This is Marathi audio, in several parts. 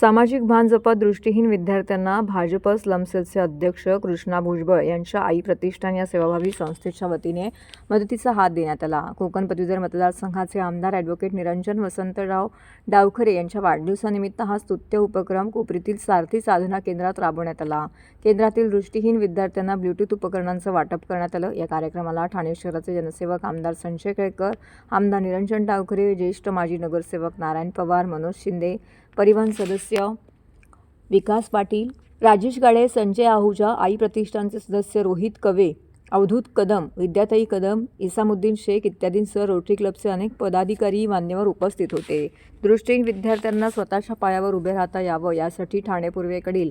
सामाजिक भान जपत दृष्टीहीन विद्यार्थ्यांना भाजप स्लम सेलचे अध्यक्ष कृष्णा भुजबळ यांच्या आई प्रतिष्ठान या सेवाभावी संस्थेच्या वतीने मदतीचा हात देण्यात आला. कोकण पदवीधर मतदारसंघाचे आमदार ॲडव्होकेट निरंजन वसंतराव डावखरे यांच्या वाढदिवसानिमित्त हा स्तुत्य उपक्रम कोपरीतील सारथी साधना केंद्रात राबवण्यात आला. केंद्रातील दृष्टीहीन विद्यार्थ्यांना ब्ल्यूटूथ उपकरणांचं वाटप करण्यात आलं. या कार्यक्रमाला ठाणे शहराचे जनसेवक आमदार संजय केळकर आमदार निरंजन डावखरे ज्येष्ठ माजी नगरसेवक नारायण पवार मनोज शिंदे परिवहन सदस्य विकास पाटील राजेश गाडे संजय आहुजा आई प्रतिष्ठानचे सदस्य रोहित कवे अवधूत कदम विद्याताई कदम इसामुद्दीन शेख इत्यादींसह रोटरी क्लबचे अनेक पदाधिकारी मान्यवर उपस्थित होते. दृष्टीहीन विद्यार्थ्यांना स्वतःच्या पायावर उभे राहता यावं यासाठी ठाणे पूर्वेकडील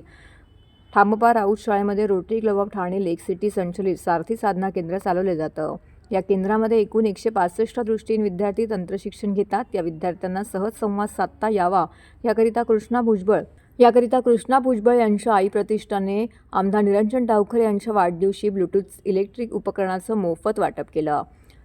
ठामपा राऊत शाळेमध्ये Rotary Club of Thane Lake City संचलित सारथी साधना केंद्र चालवले जातं. या केंद्रामध्ये एकूण एकशे पासष्ट दृष्टीने विद्यार्थी तंत्रशिक्षण घेतात. या विद्यार्थ्यांना सहज संवाद साधता यावा. याकरिता कृष्णा भुजबळ. याकरिता कृष्णा भुजबळ यांच्या आई प्रतिष्ठाने आमदार निरंजन डावखरे यांच्या वाढदिवशी ब्लूटूथ इलेक्ट्रिक उपकरणाचं मोफत वाटप केलं.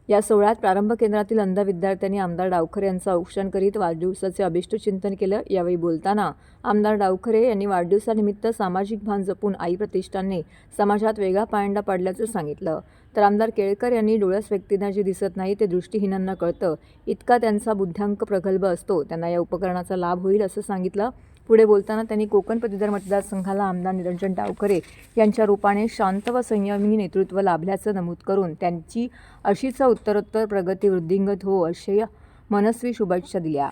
या सोहळ्यात प्रारंभ केंद्रातील अंध विद्यार्थ्यांनी आमदार डावखरे यांचं औक्षण करीत वाढदिवसाचे अभिष्ट चिंतन केलं. यावेळी बोलताना आमदार डावखरे यांनी वाढदिवसानिमित्त सामाजिक भान जपून आई प्रतिष्ठानने समाजात वेगळा पायंडा पाडल्याचं सांगितलं. तर आमदार केळकर यांनी डोळस व्यक्तींना जे दिसत नाही ते दृष्टीहीनांना कळतं. इतका त्यांचा बुद्ध्यांक प्रगल्भ असतो त्यांना या उपकरणाचा लाभ होईल असं सांगितलं. पुढे बोलताना त्यांनी कोकण पदवीधर मतदारसंघाला आमदार निरंजन डावकरे यांच्या रूपाने शांत व संयमी नेतृत्व लाभल्याचं नमूद करून त्यांची अशीच उत्तरोत्तर प्रगती वृद्धिंगत हो अशा मनस्वी शुभेच्छा दिल्या.